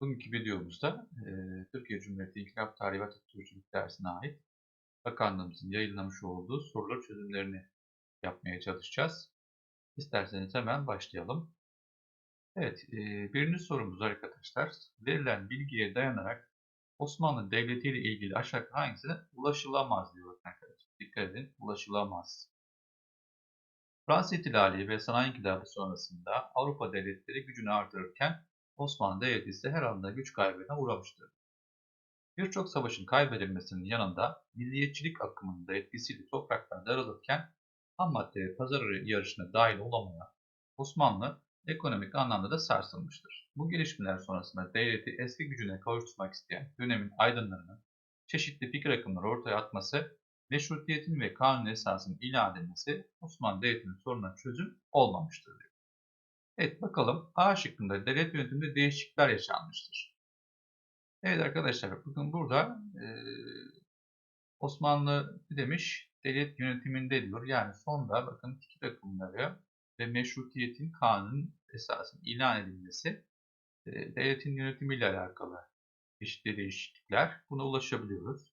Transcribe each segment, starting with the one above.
Bugünkü videomuzda eee, Türkiye Cumhuriyeti İnkılap Tarihi ve Atatürkçülük dersine ait bakanlığımızın yayınlamış olduğu sorular çözümlerini yapmaya çalışacağız. İsterseniz hemen başlayalım. Evet, eee, birinci sorumuz arkadaşlar. Verilen bilgiye dayanarak Osmanlı Devleti ile ilgili aşağı hangisine ulaşılamaz diyor arkadaşlar. Dikkat edin, ulaşılamaz. Fransız İhtilali ve Sanayi İnkılabı sonrasında Avrupa devletleri gücünü artırırken Osmanlı Devleti ise her anda güç kaybına uğramıştır. Birçok savaşın kaybedilmesinin yanında milliyetçilik akımının da etkisiyle topraklar daralırken ham madde ve pazar yarışına dahil olamayan Osmanlı ekonomik anlamda da sarsılmıştır. Bu gelişmeler sonrasında devleti eski gücüne kavuşturmak isteyen dönemin aydınlarının çeşitli fikir akımları ortaya atması, meşrutiyetin ve kanun esasının ilan edilmesi Osmanlı Devleti'nin sorununa çözüm olmamıştır. diyor. Evet bakalım A şıkkında devlet yönetiminde değişiklikler yaşanmıştır. Evet arkadaşlar bakın burada e, Osmanlı demiş? Devlet yönetiminde diyor. Yani sonra bakın fikir akımları ve meşrutiyetin kanun esasının ilan edilmesi e, devletin yönetimiyle alakalı çeşitli değişiklikler. Buna ulaşabiliyoruz.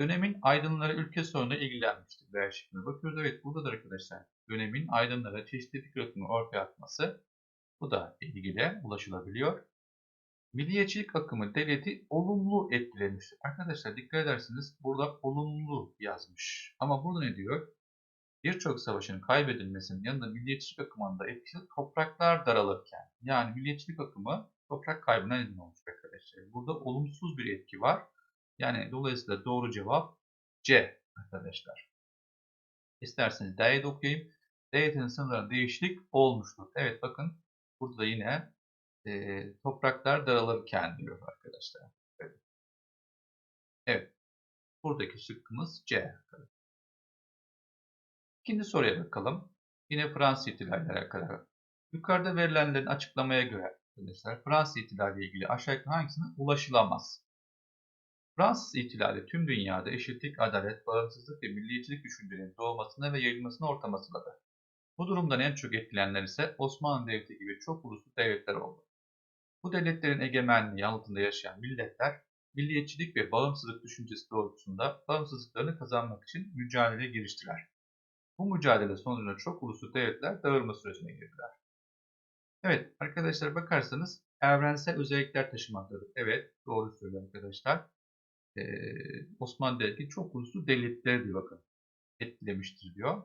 Dönemin aydınları ülke sorununa ilgilenmiştir. Şıkkına bakıyoruz. Evet burada da arkadaşlar dönemin aydınlara çeşitli fikir akımı ortaya atması bu da ilgili ulaşılabiliyor. Milliyetçilik akımı devleti olumlu etkilemiştir. Arkadaşlar dikkat ederseniz burada olumlu yazmış. Ama burada ne diyor? Birçok savaşın kaybedilmesinin yanında milliyetçilik akımında etkisi topraklar daralırken. Yani milliyetçilik akımı toprak kaybına neden olmuş arkadaşlar. Burada olumsuz bir etki var. Yani dolayısıyla doğru cevap C arkadaşlar. İsterseniz D'ye de okuyayım. Devletin sınırlarında değişiklik olmuştur. Evet bakın burada da yine e, topraklar daralırken diyor arkadaşlar. Evet. evet. Buradaki şıkkımız C. İkinci soruya bakalım. Yine Fransız ihtilaliyle alakalı. Yukarıda verilenlerin açıklamaya göre arkadaşlar Fransız ihtilali ile ilgili aşağı hangisine ulaşılamaz? Fransız ihtilali tüm dünyada eşitlik, adalet, bağımsızlık ve milliyetçilik düşüncelerinin doğmasına ve yayılmasına ortam hazırladı. Bu durumdan en çok etkilenenler ise Osmanlı Devleti gibi çok uluslu devletler oldu. Bu devletlerin egemenliği altında yaşayan milletler, milliyetçilik ve bağımsızlık düşüncesi doğrultusunda bağımsızlıklarını kazanmak için mücadele giriştiler. Bu mücadele sonucunda çok uluslu devletler dağılma sürecine girdiler. Evet arkadaşlar bakarsanız evrensel özellikler taşımaktadır. Evet doğru söylüyor arkadaşlar. Ee, Osmanlı Devleti çok uluslu devletleri diyor bakın etkilemiştir diyor.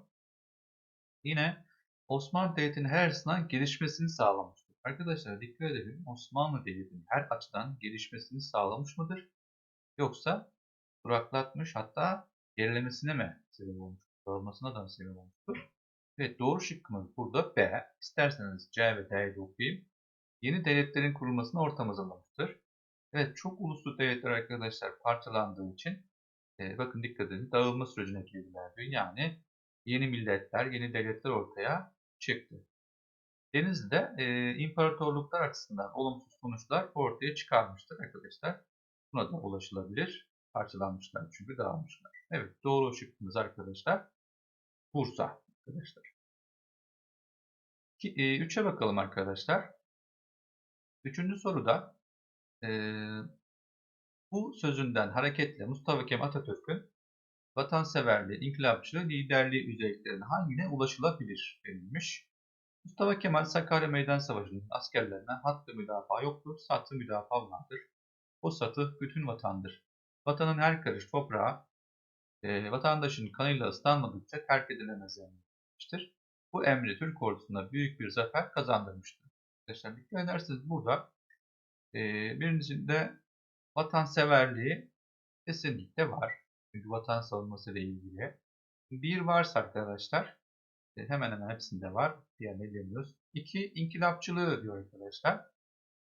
Yine Osmanlı Devleti'nin her açıdan gelişmesini sağlamıştır. Arkadaşlar dikkat edelim Osmanlı Devleti'nin her açıdan gelişmesini sağlamış mıdır? Yoksa duraklatmış hatta gerilemesine mi sebep olmuş? Dağılmasına da mı sebep olmuştur? Evet doğru şıkkımız burada B. İsterseniz C ve D'yi okuyayım. Yeni devletlerin kurulmasına ortam hazırlamıştır. Evet çok uluslu devletler arkadaşlar parçalandığı için e, bakın dikkat edin dağılma sürecine girdiler diyor. Yani yeni milletler, yeni devletler ortaya çıktı. Denizli'de e, imparatorluklar açısından olumsuz sonuçlar ortaya çıkarmıştır arkadaşlar. Buna da ulaşılabilir. Parçalanmışlar çünkü dağılmışlar. Evet doğru şıkkımız arkadaşlar. Bursa arkadaşlar. 3'e e, bakalım arkadaşlar. Üçüncü soruda e, bu sözünden hareketle Mustafa Kemal Atatürk'ün vatanseverliği, inkılapçılığı, liderliği özelliklerine hangine ulaşılabilir denilmiş. Mustafa Kemal Sakarya Meydan Savaşı'nın askerlerine hattı müdafaa yoktur, satı müdafaa vardır. O satı bütün vatandır. Vatanın her karış toprağı e, vatandaşın kanıyla ıslanmadıkça terk edilemez emretmiştir. Bu emri Türk ordusuna büyük bir zafer kazandırmıştır. Arkadaşlar dikkat ederseniz burada e, birincisinde vatanseverliği kesinlikle var. Çünkü vatan savunması ile ilgili. Bir varsa arkadaşlar e, hemen hemen hepsinde var. Diğer ne demiyoruz. İki inkılapçılığı diyor arkadaşlar.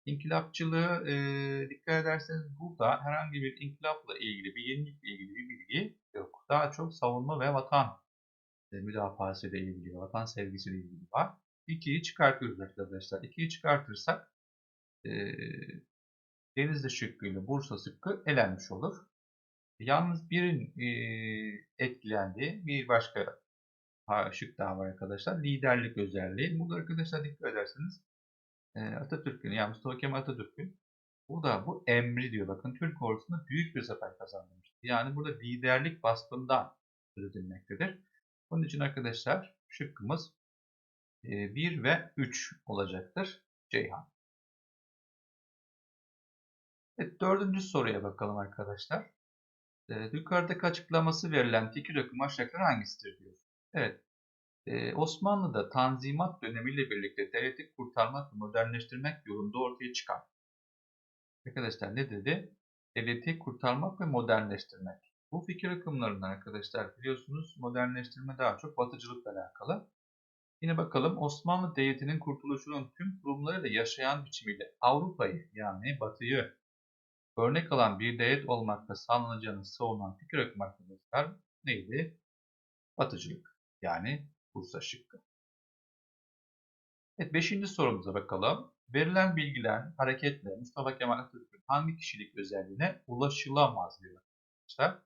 İnkılapçılığı e, dikkat ederseniz burada herhangi bir inkılapla ilgili bir yenilikle ilgili bir bilgi yok. Daha çok savunma ve vatan e, müdafası ile ilgili, vatan sevgisi ile ilgili var. 2'yi çıkartıyoruz arkadaşlar. 2'yi çıkartırsak e, Denizli şıkkıyla Bursa şıkkı elenmiş olur. Yalnız birin e, etkilendiği bir başka şık daha var arkadaşlar. Liderlik özelliği. Burada arkadaşlar dikkat ederseniz e, Atatürk'ün yani Mustafa Kemal Atatürk'ün Burada bu emri diyor. Bakın Türk ordusunda büyük bir zafer kazandırmıştır. Yani burada liderlik vasfından söz edilmektedir. Bunun için arkadaşlar şıkkımız 1 ve 3 olacaktır. Ceyhan. Evet, dördüncü soruya bakalım arkadaşlar. E, yukarıdaki açıklaması verilen fikir akımı aşağıdakiler hangisidir diyor. Evet. E, Osmanlı'da Tanzimat dönemiyle birlikte devleti kurtarmak ve modernleştirmek yolunda ortaya çıkan. Arkadaşlar ne dedi? Devleti kurtarmak ve modernleştirmek. Bu fikir akımlarından arkadaşlar biliyorsunuz modernleştirme daha çok batıcılıkla alakalı. Yine bakalım Osmanlı Devleti'nin kurtuluşunun tüm kurumlarıyla yaşayan biçimiyle Avrupa'yı yani Batı'yı örnek alan bir devlet olmakta sağlanacağını savunan fikir akımı arkadaşlar neydi? Batıcılık yani Bursa şıkkı. Evet, beşinci sorumuza bakalım. Verilen bilgiler hareketle Mustafa Kemal Atatürk'ün hangi kişilik özelliğine ulaşılamaz diyor arkadaşlar.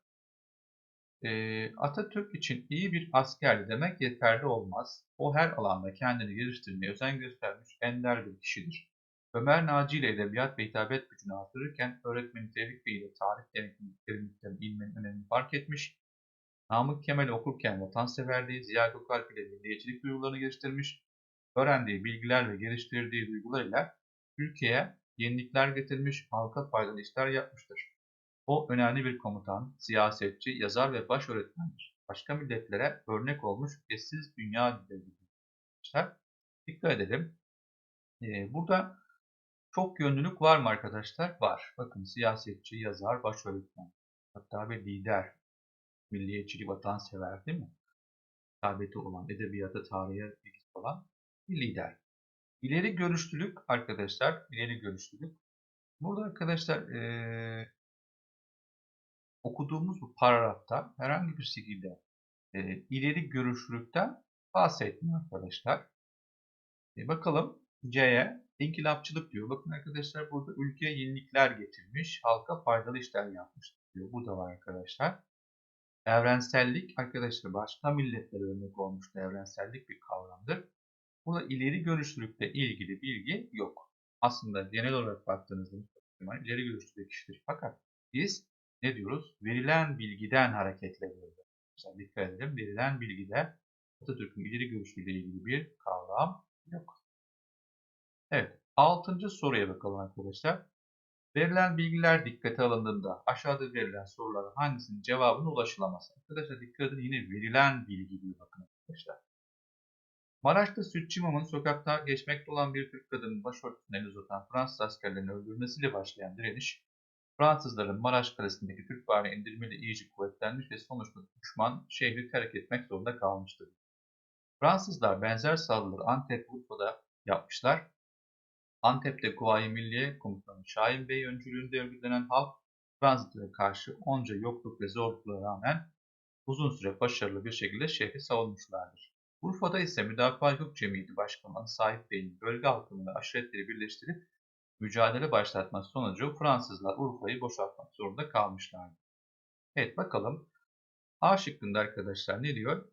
Ee, Atatürk için iyi bir askerdi demek yeterli olmaz. O her alanda kendini geliştirmeye özen göstermiş ender bir kişidir. Ömer Naci ile edebiyat ve hitabet gücünü artırırken öğretmeni Tevfik Bey ile tarih derinliklerinin ilmenin önemini fark etmiş. Namık Kemal okurken vatanseverliği, Ziya Gökalp ile milliyetçilik duygularını geliştirmiş. Öğrendiği bilgiler ve geliştirdiği duygularıyla ülkeye yenilikler getirmiş, halka faydalı işler yapmıştır. O önemli bir komutan, siyasetçi, yazar ve baş öğretmendir. Başka milletlere örnek olmuş eşsiz dünya lideridir. Dikkat edelim. Ee, burada çok yönlülük var mı arkadaşlar? Var. Bakın siyasetçi, yazar, baş öğretmen. Hatta bir lider. Milliyetçilik, vatansever değil mi? Tabeti olan, edebiyata, tarihe ilgisi olan bir lider. İleri görüşlülük arkadaşlar, ileri görüşlülük. Burada arkadaşlar ee, okuduğumuz bu paragrafta herhangi bir şekilde ileri görüşlülükten bahsetmiyor arkadaşlar. E, bakalım C'ye inkılapçılık diyor. Bakın arkadaşlar burada ülkeye yenilikler getirmiş, halka faydalı işler yapmış diyor. Bu da var arkadaşlar. Evrensellik arkadaşlar başka milletlere örnek olmuş evrensellik bir kavramdır. Burada ileri görüşlülükle ilgili bilgi yok. Aslında genel olarak baktığınızda ileri görüşlü kişidir. Fakat biz ne diyoruz? Verilen bilgiden hareketle diyoruz. Mesela dikkat edelim. Verilen bilgide Atatürk'ün ileri görüşüyle ilgili bir kavram yok. Evet. Altıncı soruya bakalım arkadaşlar. Verilen bilgiler dikkate alındığında aşağıda verilen soruların hangisinin cevabına ulaşılamaz? Arkadaşlar dikkat edin yine verilen bilgi diyor bakın arkadaşlar. Maraş'ta Sütçü İmam'ın sokakta geçmekte olan bir Türk kadının başörtüsüne el uzatan Fransız askerlerinin öldürmesiyle başlayan direniş, Fransızların Maraş Kalesi'ndeki Türk bayrağını indirmeyle iyice kuvvetlenmiş ve sonuçta düşman şehri terk etmek zorunda kalmıştır. Fransızlar benzer saldırıları Antep Urfa'da yapmışlar. Antep'te Kuvayi Milliye Komutanı Şahin Bey öncülüğünde örgütlenen halk Fransızlara karşı onca yokluk ve zorluklara rağmen uzun süre başarılı bir şekilde şehri savunmuşlardır. Urfa'da ise Müdafaa Hukuk Cemiyeti Başkanı Sahip Bey'in bölge halkını aşiretleri birleştirip mücadele başlatması sonucu Fransızlar Urfa'yı boşaltmak zorunda kalmışlardı. Evet bakalım. A şıkkında arkadaşlar ne diyor?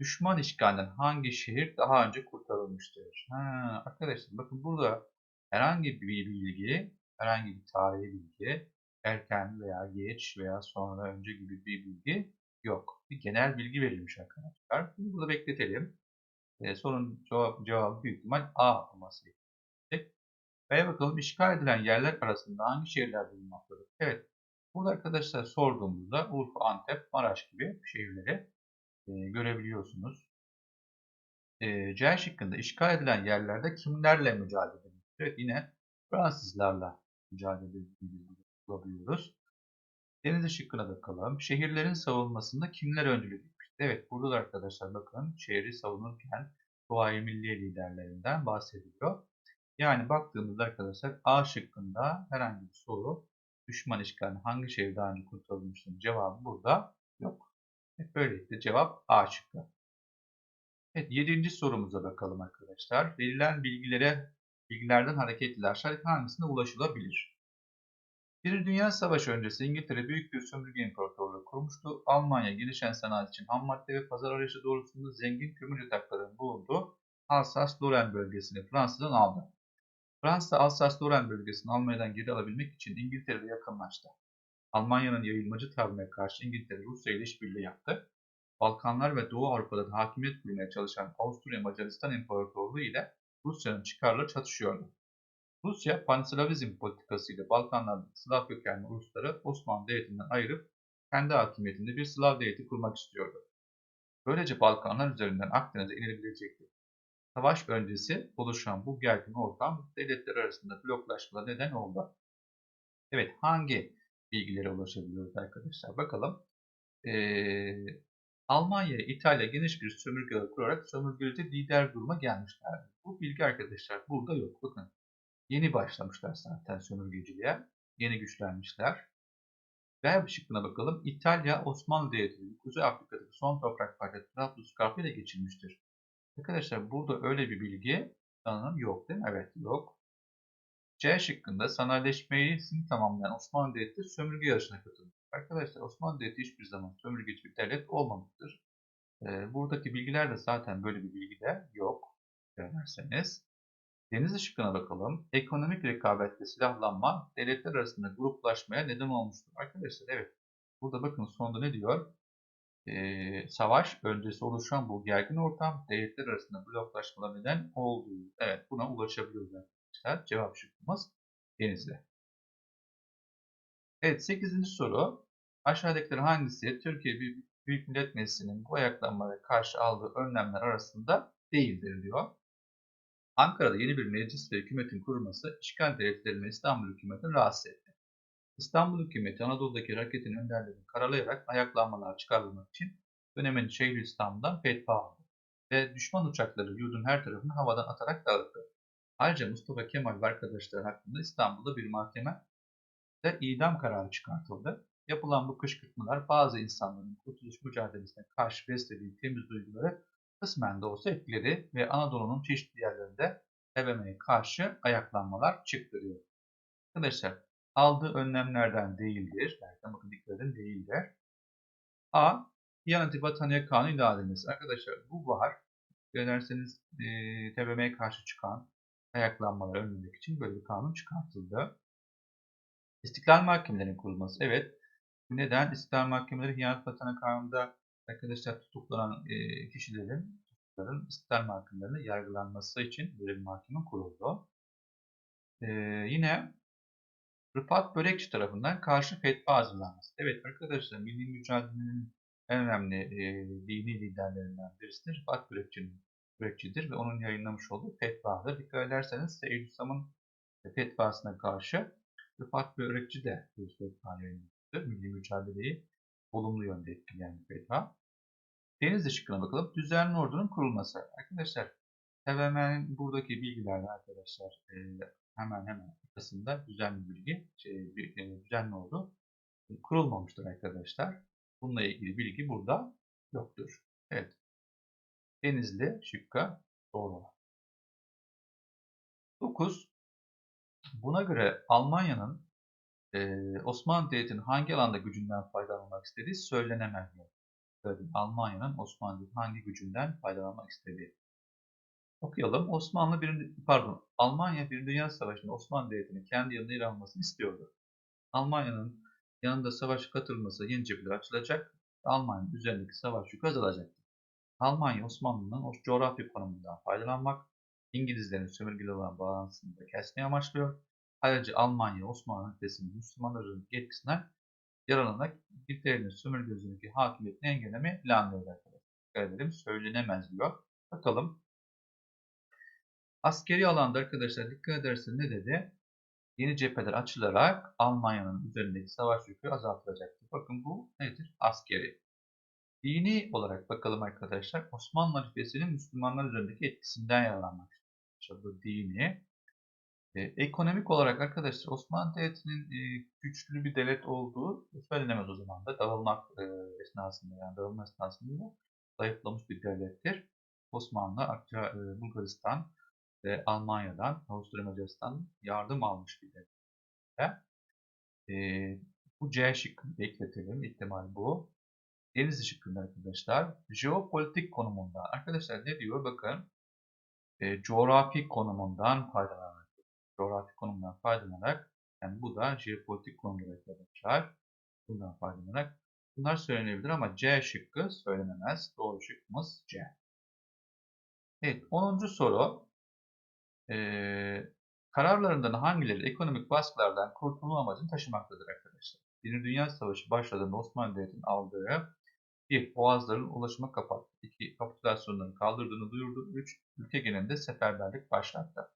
Düşman işgalinden hangi şehir daha önce kurtarılmıştır? Ha, arkadaşlar bakın burada herhangi bir bilgi, herhangi bir tarihi bilgi, erken veya geç veya sonra önce gibi bir bilgi yok. Bir genel bilgi verilmiş arkadaşlar. Bunu burada bekletelim. E, sorunun cevap, cevabı büyük ihtimal A olması gerekecek. B'ye bakalım işgal edilen yerler arasında hangi şehirler bulunmaktadır? Evet. Burada arkadaşlar sorduğumuzda Urfa, Antep, Maraş gibi şehirleri e, görebiliyorsunuz. E, C şıkkında işgal edilen yerlerde kimlerle mücadele edilir? Evet yine Fransızlarla mücadele edildiğini bulabiliyoruz. Deniz şıkkına bakalım. Şehirlerin savunmasında kimler öncülük etmiştir? Evet burada da arkadaşlar bakın şehri savunurken Kuvayi Milliye liderlerinden bahsediliyor. Yani baktığımızda arkadaşlar A şıkkında herhangi bir soru düşman işgali hangi şehir daha önce kurtarılmıştır cevabı burada yok. Böylelikle cevap A şıkkı. Evet, yedinci sorumuza bakalım arkadaşlar. Verilen bilgilere bilgilerden hareketle aşağıdaki hangisine ulaşılabilir? Bir Dünya Savaşı öncesi İngiltere büyük bir sömürge imparatorluğu kurmuştu. Almanya gelişen sanayi için ham madde ve pazar arayışı doğrultusunda zengin kömür yataklarının bulunduğu Alsas-Lorraine bölgesini Fransa'dan aldı. Fransa Alsas-Lorraine bölgesini Almanya'dan geri alabilmek için İngiltere ile yakınlaştı. Almanya'nın yayılmacı tavrına karşı İngiltere Rusya ile işbirliği yaptı. Balkanlar ve Doğu Avrupa'da da hakimiyet kurmaya çalışan Avusturya Macaristan İmparatorluğu ile Rusya'nın çıkarları çatışıyordu. Rusya panslavizm politikasıyla Balkanlardaki Slav kökenli ulusları Osmanlı Devleti'nden ayırıp kendi hakimiyetinde bir Slav devleti kurmak istiyordu. Böylece Balkanlar üzerinden Akdeniz'e inebilecekti. Savaş öncesi oluşan bu gergin ortam devletler arasında bloklaşmalara neden oldu. Evet hangi bilgilere ulaşabiliyoruz arkadaşlar bakalım. Ee, Almanya, İtalya geniş bir sömürge kurarak sömürgede lider duruma gelmişlerdi. Bu bilgi arkadaşlar burada yok. Bakın yeni başlamışlar zaten sömürgeciliğe. Yeni güçlenmişler. B şıkkına bakalım. İtalya, Osmanlı Devleti'nin Kuzey Afrika'daki son toprak parçası Trablusgarp'ı ile geçirmiştir. Arkadaşlar burada öyle bir bilgi sanırım yok değil mi? Evet yok. C şıkkında sanayileşmeyi tamamlayan Osmanlı Devleti sömürge yarışına katıldı. Arkadaşlar Osmanlı Devleti hiçbir zaman sömürgeci bir devlet olmamıştır. Ee, buradaki bilgiler de zaten böyle bir bilgi de yok. Derseniz. Deniz şıkkına bakalım. Ekonomik rekabet ve silahlanma devletler arasında gruplaşmaya neden olmuştur. Arkadaşlar evet. Burada bakın sonunda ne diyor? Ee, savaş öncesi oluşan bu gergin ortam devletler arasında bloklaşmalar neden olduğu. Evet buna ulaşabiliyoruz arkadaşlar. Cevap şıkkımız Denizli. Evet 8. soru. Aşağıdakilerin hangisi Türkiye Büyük Millet Meclisi'nin bu ayaklanmalara karşı aldığı önlemler arasında değildir diyor. Ankara'da yeni bir meclis ve hükümetin kurulması işgal devletlerini İstanbul hükümetini rahatsız etti. İstanbul hükümeti Anadolu'daki hareketin önderlerini karalayarak ayaklanmalar çıkarılmak için dönemin Şeyhülislam'dan fetva aldı ve düşman uçakları yurdun her tarafını havadan atarak dağıttı. Ayrıca Mustafa Kemal ve arkadaşları hakkında İstanbul'da bir mahkeme de idam kararı çıkartıldı. Yapılan bu kışkırtmalar bazı insanların kurtuluş mücadelesine karşı beslediği temiz duyguları kısmen de olsa etkiledi ve Anadolu'nun çeşitli yerlerinde TBMM'ye karşı ayaklanmalar çıktırıyor. Arkadaşlar aldığı önlemlerden değildir. Belki bakın dikkat edin değildir. A. Diyanet-i Vataniye Kanunu ilan edilmesi. Arkadaşlar bu var. Derseniz e, TBMM'ye karşı çıkan ayaklanmaları önlemek için böyle bir kanun çıkartıldı. İstiklal mahkemelerinin kurulması. Evet. Neden? İstiklal mahkemeleri Diyanet Vataniye Kanunu'nda arkadaşlar tutuklanan e, kişilerin tutukların istiklal mahkemelerinde yargılanması için böyle bir mahkeme kuruldu. E, yine Rıfat Börekçi tarafından karşı fetva hazırlanması. Evet arkadaşlar milli mücadelenin en önemli e, dini liderlerinden birisi Rıfat Börekçi'nin Börekçi'dir ve onun yayınlamış olduğu fetvadır. Dikkat ederseniz Seyyid-i fetvasına karşı Rıfat Börekçi de bir fetva yayınlamıştır. Milli mücadeleyi olumlu yönde etkileyen bir fetva. Denizli şıkkına bakalım. Düzenli ordunun kurulması. Arkadaşlar TVM'nin buradaki bilgilerle arkadaşlar e, hemen hemen arkasında düzenli bilgi, şey, e, düzenli ordu kurulmamıştır arkadaşlar. Bununla ilgili bilgi burada yoktur. Evet. Denizli şıkka doğru olan. 9. Buna göre Almanya'nın e, Osmanlı Devleti'nin hangi alanda gücünden faydalanmak istediği söylenemez. Almanya'nın Osmanlı hangi gücünden faydalanmak istediği. Okuyalım. Osmanlı bir, pardon, Almanya bir Dünya Savaşı'nda Osmanlı Devleti'nin kendi yanında yer almasını istiyordu. Almanya'nın yanında savaşa katılması yeni cepheler açılacak Almanya'nın üzerindeki savaş yükü azalacaktı. Almanya Osmanlı'nın o coğrafi konumundan faydalanmak, İngilizlerin sömürgeli olan bağlantısını da kesmeye amaçlıyor. Ayrıca Almanya Osmanlı ülkesinin Müslümanların etkisinden yararlanarak İngiltere'nin sömürge üzerindeki hakimiyetini engellemeyi planlıyor arkadaşlar. Dikkat söylenemez diyor. Bakalım. Askeri alanda arkadaşlar dikkat ederseniz ne dedi? Yeni cepheler açılarak Almanya'nın üzerindeki savaş yükü azaltılacaktır. Bakın bu nedir? Askeri. Dini olarak bakalım arkadaşlar. Osmanlı halifesinin Müslümanlar üzerindeki etkisinden yararlanmak. Bu dini. E, ekonomik olarak arkadaşlar Osmanlı Devleti'nin e, güçlü bir devlet olduğu söylenemez o zaman da. Dağılmak e, esnasında yani dağılma esnasında zayıflamış bir devlettir. Osmanlı ayrıca e, Bulgaristan ve Almanya'dan, Avusturya Macaristan yardım almış bir devlet. E, bu C şıkkını bekletelim. İhtimal bu. Denizli şıkkında arkadaşlar. Jeopolitik konumundan. Arkadaşlar ne diyor? Bakın. E, coğrafi konumundan faydalanan coğrafi konumdan faydalanarak yani bu da jeopolitik konumlar arkadaşlar. Bundan faydalanarak bunlar söylenebilir ama C şıkkı söylenemez. Doğru şıkkımız C. Evet 10. soru. Ee, kararlarından hangileri ekonomik baskılardan kurtulma amacını taşımaktadır arkadaşlar? Birinci Dünya Savaşı başladığında Osmanlı Devleti'nin aldığı 1. Boğazların ulaşıma kapattı. 2. Kapitülasyonların kaldırdığını duyurdu. 3. Ülke genelinde seferberlik başlattı.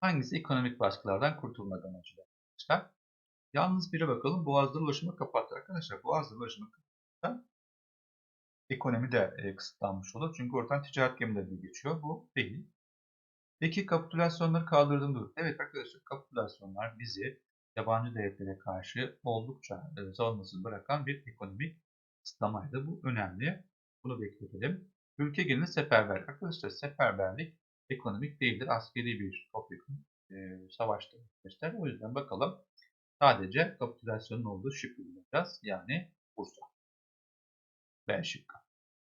Hangisi ekonomik baskılardan kurtulmak amacıyla arkadaşlar? Yalnız bire bakalım. Boğazların ulaşımı kapattı arkadaşlar. Boğazların ulaşımı kapattı. Ekonomi de e, kısıtlanmış olur. Çünkü oradan ticaret gemileri geçiyor. Bu değil. Peki kapitülasyonları kaldırdığını duyurdu. Evet arkadaşlar kapitülasyonlar bizi yabancı devletlere karşı oldukça e, savunmasız bırakan bir ekonomik kısıtlamaydı. Bu önemli. Bunu bekleyelim. Ülke genelinde seferberlik. Arkadaşlar seferberlik ekonomik değildir. Askeri bir topyekun e, savaştır arkadaşlar. O yüzden bakalım. Sadece kapitülasyonun olduğu şıkkı bulacağız. Yani Bursa. B şıkkı.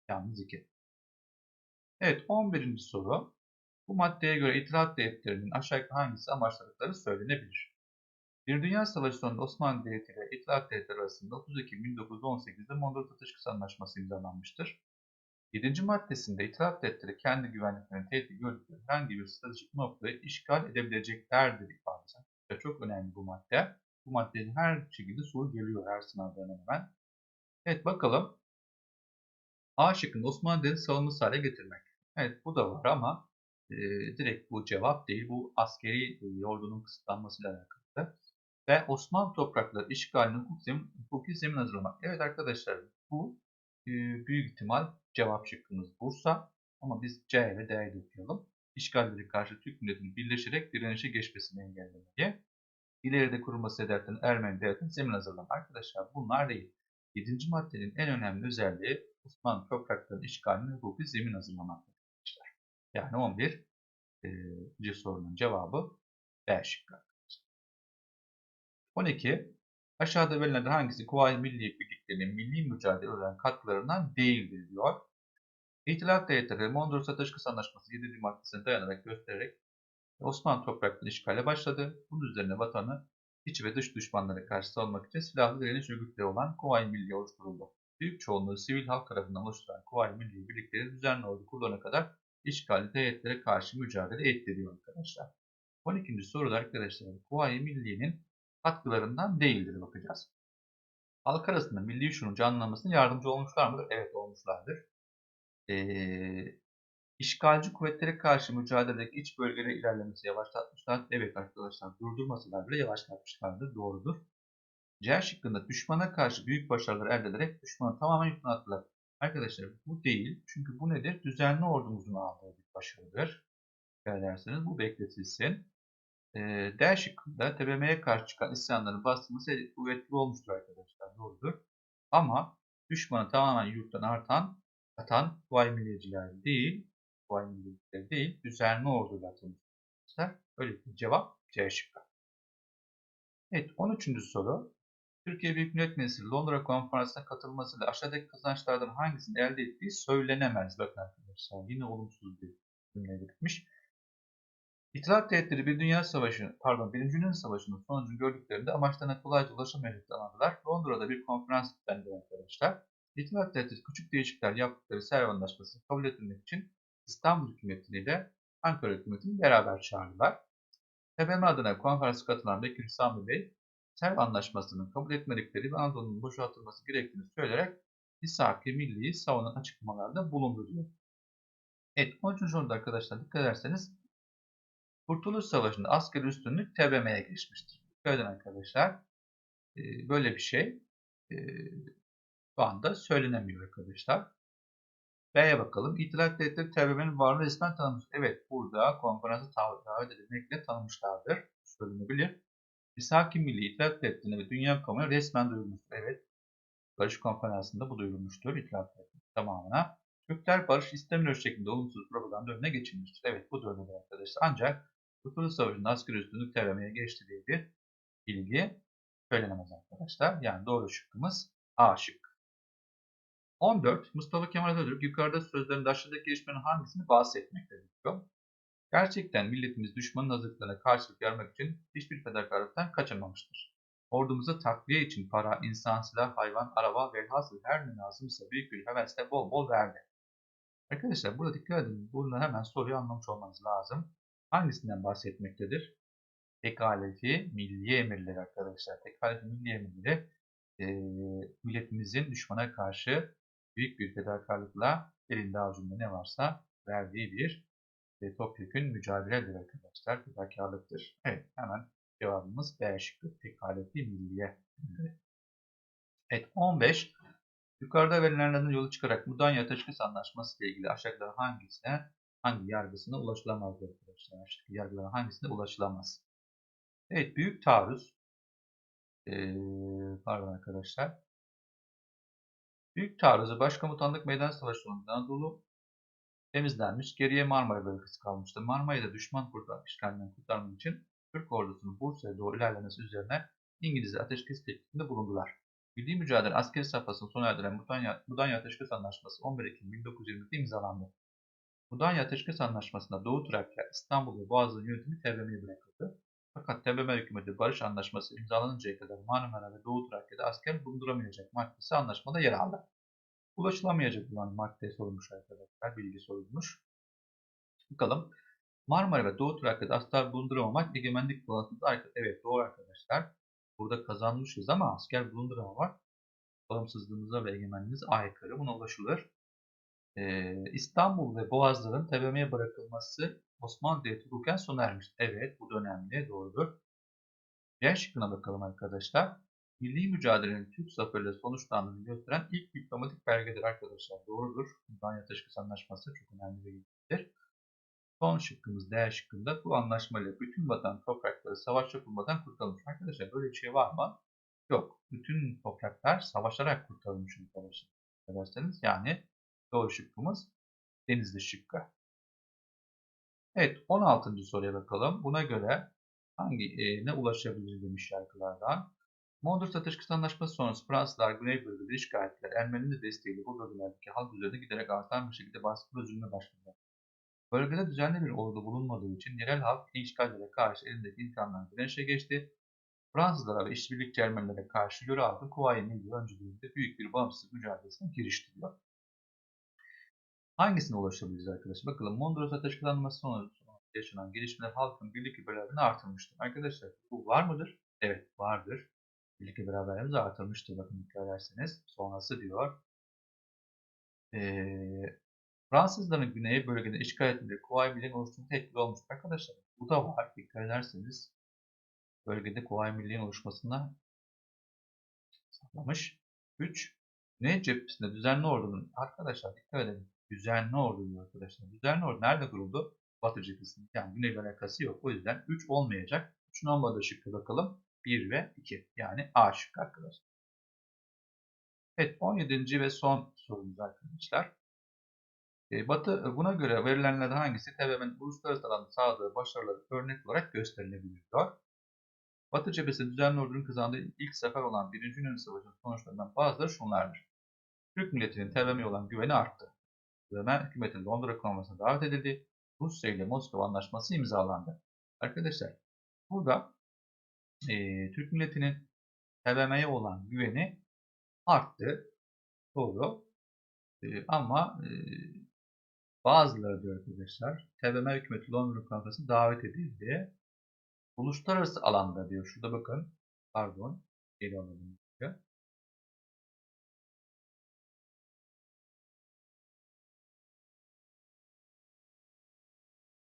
Yalnız 2. Evet 11. soru. Bu maddeye göre itiraz devletlerinin aşağı yukarı hangisi amaçladıkları söylenebilir. Bir Dünya Savaşı sonunda Osmanlı Devleti ile İttihat Devletleri arasında 30 Ekim 1918'de Mondros Ateşkes Anlaşması imzalanmıştır. 7. maddesinde İttihat Devletleri kendi güvenliklerini tehdit gördükleri herhangi bir stratejik noktayı işgal edebileceklerdir ifadesi. Ve çok önemli bu madde. Bu maddenin her şekilde soru geliyor her sınavda hemen. Evet bakalım. A şıkkında Osmanlı Devleti savunması hale getirmek. Evet bu da var ama e, direkt bu cevap değil. Bu askeri e, ordunun kısıtlanmasıyla alakalı ve Osmanlı toprakları işgalinin hukuki zemin hazırlamak. Evet arkadaşlar bu e, büyük ihtimal cevap şıkkımız Bursa ama biz C ve D'yi de okuyalım. İşgalleri karşı Türk milletinin birleşerek direnişe geçmesini engellemeyi, ileride kurulması hedeften Ermeni devletinin zemin hazırlamak. Arkadaşlar bunlar değil. 7. maddenin en önemli özelliği Osmanlı topraklarının işgalinin hukuki zemin hazırlamak. Yani 11. E, sorunun cevabı B şıkkı. 12. Aşağıda verilenlerden hangisi Kuvayi Milli Birliklerinin milli mücadele olan katkılarından değildir diyor. İtilaf Devletleri Mondros Ateşkes Anlaşması 7. maddesine dayanarak göstererek Osmanlı topraklarını işgale başladı. Bunun üzerine vatanı iç ve dış düşmanlara karşı savunmak için silahlı direniş örgütleri olan Kuvayi Milli oluşturuldu. Büyük çoğunluğu sivil halk tarafından oluşturan Kuvayi Milli Birlikleri düzenli ordu kurulana kadar işgali devletlere karşı mücadele etti diyor arkadaşlar. 12. soruda arkadaşlar Kuvayi Milli'nin katkılarından değildir bakacağız. Halk arasında milli şuurun canlanmasına yardımcı olmuşlar mıdır? Evet olmuşlardır. Ee, işgalci kuvvetlere karşı mücadeledeki iç bölgelere ilerlemesi yavaşlatmışlar. Evet arkadaşlar durdurmasalar bile yavaşlatmışlardır. Doğrudur. C şıkkında düşmana karşı büyük başarılar elde ederek düşmanı tamamen yıprattılar. Arkadaşlar bu değil. Çünkü bu nedir? Düzenli ordumuzun aldığı bir başarıdır. Ederseniz bu bekletilsin. E, D şıkkında TBMM'ye karşı çıkan isyanların bastırması kuvvetli olmuştur arkadaşlar. Doğrudur. Ama düşmanı tamamen yurttan artan, atan Kuvayi Milliyeciler değil, Kuvayi Milliyeciler değil, düzenli orduyla atılmışlar. Öyle bir cevap C şıkkı. Evet 13. soru. Türkiye Büyük Millet Meclisi Londra Konferansı'na katılmasıyla aşağıdaki kazançlardan hangisini elde ettiği söylenemez. Bakın arkadaşlar yine olumsuz bir cümle belirtmiş. İtilaf devletleri bir dünya savaşı, pardon Birinci Dünya Savaşı'nın sonucunu gördüklerinde amaçlarına kolayca ulaşamayacaklarını anladılar. Londra'da bir konferans düzenledi arkadaşlar. İtilaf devletleri küçük değişiklikler yaptıkları Serv Anlaşması'nı kabul etmek için İstanbul hükümetiyle Ankara hükümetini beraber çağırdılar. TBMM adına konferansa katılan Bekir Sami Bey, Serv Anlaşması'nın kabul etmedikleri ve Anadolu'nun boşaltılması gerektiğini söyleyerek İshaki Milli'yi savunan açıklamalarda bulundu diyor. Evet 13. soruda arkadaşlar dikkat ederseniz Kurtuluş Savaşı'nda askeri üstünlük TBMM'ye geçmiştir. Böyle arkadaşlar böyle bir şey şu anda söylenemiyor arkadaşlar. B'ye bakalım. İtilaf devletleri TBMM'nin varlığı resmen tanımış. Evet burada konferansı davet edilmekle tanımışlardır. Söylenebilir. Misaki Milli İtilaf Devletleri'ne ve Dünya Kamuoyu resmen duyurulmuştur. Evet. Barış Konferansı'nda bu duyurulmuştur. İtilaf Devletleri tamamına. Türkler barış istemiyor şeklinde olumsuz propaganda önüne geçilmiştir. Evet bu da öyle arkadaşlar. Ancak Kurtuluş Savaşı'nda asker üstünlük TBMM'ye geçti diye bir bilgi söylenemez arkadaşlar. Yani doğru şıkkımız A şık. 14. Mustafa Kemal Atatürk yukarıda sözlerinde aşağıdaki gelişmenin hangisini bahsetmektedir diyor. Gerçekten milletimiz düşmanın hazırlıklarına karşılık vermek için hiçbir fedakarlıktan kaçınmamıştır. Ordumuza takviye için para, insan, silah, hayvan, araba velhasıl her ne lazımsa büyük bir hevesle bol bol verdi. Arkadaşlar burada dikkat edin. Buradan hemen soruyu anlamış olmanız lazım. Hangisinden bahsetmektedir? Tekaleti milli emirleri arkadaşlar. Tekaleti milli emirleri e, milletimizin düşmana karşı büyük bir fedakarlıkla elinde avucunda ne varsa verdiği bir e, topyekün mücadeledir arkadaşlar. Fedakarlıktır. Evet hemen cevabımız B şıkkı. Tekaleti milliye. Evet 15. Yukarıda verilenlerden yolu çıkarak Mudanya Ateşkes Anlaşması ile ilgili aşağıda hangisine hangi yargısına ulaşılamaz arkadaşlar? Aşağıdaki yargılara hangisine ulaşılamaz? Evet büyük taarruz ee, pardon arkadaşlar. Büyük taarruzu Başkomutanlık Meydan Savaşı sonunda Anadolu temizlenmiş. Geriye Marmara bölgesi kalmıştı. Marmara'yı da düşman kurtar, işgalinden kurtarmak için Türk ordusunun Bursa'ya doğru ilerlemesi üzerine İngilizler ateşkes teklifinde bulundular. Milli mücadele askeri safhasını sona erdiren Mudanya, Mudanya Ateşkes Anlaşması 11 Ekim 1920'de imzalandı. Mudanya Ateşkes Anlaşması'nda Doğu Trakya, İstanbul ve Boğaz'ın yönetimi TBM'ye bırakıldı. Fakat TBMM hükümeti barış anlaşması imzalanıncaya kadar Marmara ve Doğu Trakya'da asker bulunduramayacak maddesi anlaşmada yer aldı. Ulaşılamayacak olan madde sorulmuş arkadaşlar, bilgi sorulmuş. Bakalım. Marmara ve Doğu Trakya'da asker bulunduramamak egemenlik bağlantısında evet doğru arkadaşlar. Burada kazanmışız ama asker bulunduramamak bağımsızlığımıza ve egemenliğimize aykırı. Buna ulaşılır. İstanbul ve Boğazların TBM'ye bırakılması Osmanlı Devleti hukuken sona ermiştir. Evet bu da önemli. Doğrudur. Diğer şıkkına bakalım arkadaşlar. Milli mücadelenin Türk zaferleri sonuçlandığını gösteren ilk diplomatik belgedir arkadaşlar. Doğrudur. Mudanya Teşkis Anlaşması çok önemli bir bilgidir. Son şıkkımız D şıkkında bu anlaşmayla bütün vatan toprakları savaş yapılmadan kurtarılmış. Arkadaşlar böyle bir şey var mı? Yok. Bütün topraklar savaşarak kurtarılmış arkadaşlar. Ederseniz yani doğru şıkkımız Denizli şıkkı. Evet 16. soruya bakalım. Buna göre hangi e, ne ulaşabilir demiş yargılardan. Mondros Ateşkes Anlaşması sonrası Fransızlar Güney bölgede işgal ettiler. Ermenilerin de desteğiyle bu bölgelerdeki halk üzerinde giderek artan bir şekilde baskı ve başladı. Bölgede düzenli bir ordu bulunmadığı için yerel halk işgallere karşı elindeki imkanlarla direnişe geçti. Fransızlara ve işbirlikçi Ermenilere karşı yöre halkı Kuvayi Milli öncülüğünde büyük bir bağımsızlık mücadelesine giriştiriyor. Hangisine ulaşabiliriz arkadaşlar? Bakalım Mondros Ateşkes Anlaşması sonrası yaşanan gelişmeler halkın birlik ve beraberliğini artırmıştır. Arkadaşlar bu var mıdır? Evet vardır. Birlik beraberliğimiz artırmıştır. Bakın dikkat ederseniz. Sonrası diyor. Ee, Fransızların güney bölgede işgal etmeleri Kuvayi Milli'nin oluşturduğu etkili olmuş. Arkadaşlar bu da var. Dikkat ederseniz bölgede Kuvayi Milli'nin oluşmasına sağlamış. 3. Güney cephesinde düzenli ordunun arkadaşlar dikkat edin. Düzenli ordu diyor arkadaşlar. Düzenli ordu nerede kuruldu? Batı cephesinde. Yani güneyle alakası yok. O yüzden 3 olmayacak. 3'ün olmadığı şıkkı bakalım. 1 ve 2. Yani A şıkkı arkadaşlar. Evet 17. ve son sorumuz arkadaşlar. Batı buna göre verilenlerden hangisi TBMM'nin uluslararası alanda sağladığı başarıları örnek olarak gösterilebilir. Batı cephesi düzenli ordunun kazandığı ilk sefer olan 1. Yunan Savaşı'nın sonuçlarından bazıları şunlardır. Türk milletinin TBMM'ye olan güveni arttı. TBMM hükümetin Londra konvensiyona davet edildi. Rusya ile Moskova anlaşması imzalandı. Arkadaşlar burada e, Türk milletinin TBMM'ye olan güveni arttı. Doğru. E, ama e, bazıları diyor arkadaşlar TBMM hükümeti Londra konferansına davet edildi. Uluslararası alanda diyor. Şurada bakın. Pardon. Geri alalım. Diyor.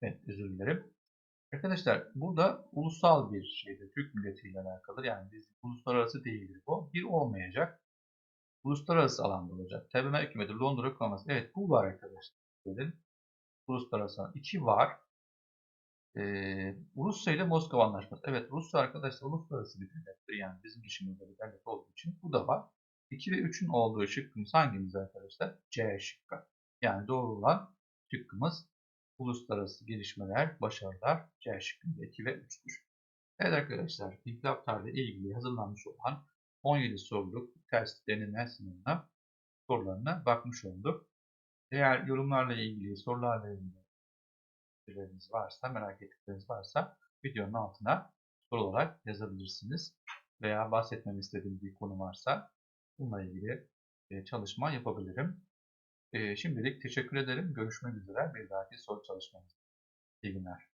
Evet özür dilerim. Arkadaşlar burada ulusal bir şeyde Türk milletiyle alakalı yani biz uluslararası değildir bu. Bir olmayacak. Uluslararası alanda olacak. TBMM hükümeti Londra Konvensiyon. Evet bu var arkadaşlar. Dedim. Uluslararası alan. İki var. Ee, Rusya ile Moskova Anlaşması. Evet Rusya arkadaşlar uluslararası bir devlettir. Yani bizim işimizde bir devlet olduğu için bu da var. 2 ve 3'ün olduğu şıkkımız hangimiz arkadaşlar? C şıkkı. Yani doğru olan şıkkımız uluslararası gelişmeler, başarılar C şıkkında 2 ve 3'tür. Evet arkadaşlar, inkılap tarihi ilgili hazırlanmış olan 17 soruluk test deneme sınavına sorularına bakmış olduk. Eğer yorumlarla ilgili, sorularla ilgili varsa, merak ettikleriniz varsa videonun altına soru olarak yazabilirsiniz. Veya bahsetmemi istediğiniz bir konu varsa bununla ilgili e, çalışma yapabilirim. Şimdilik teşekkür ederim. Görüşmek üzere bir dahaki soru çalışmamızda. İyi günler.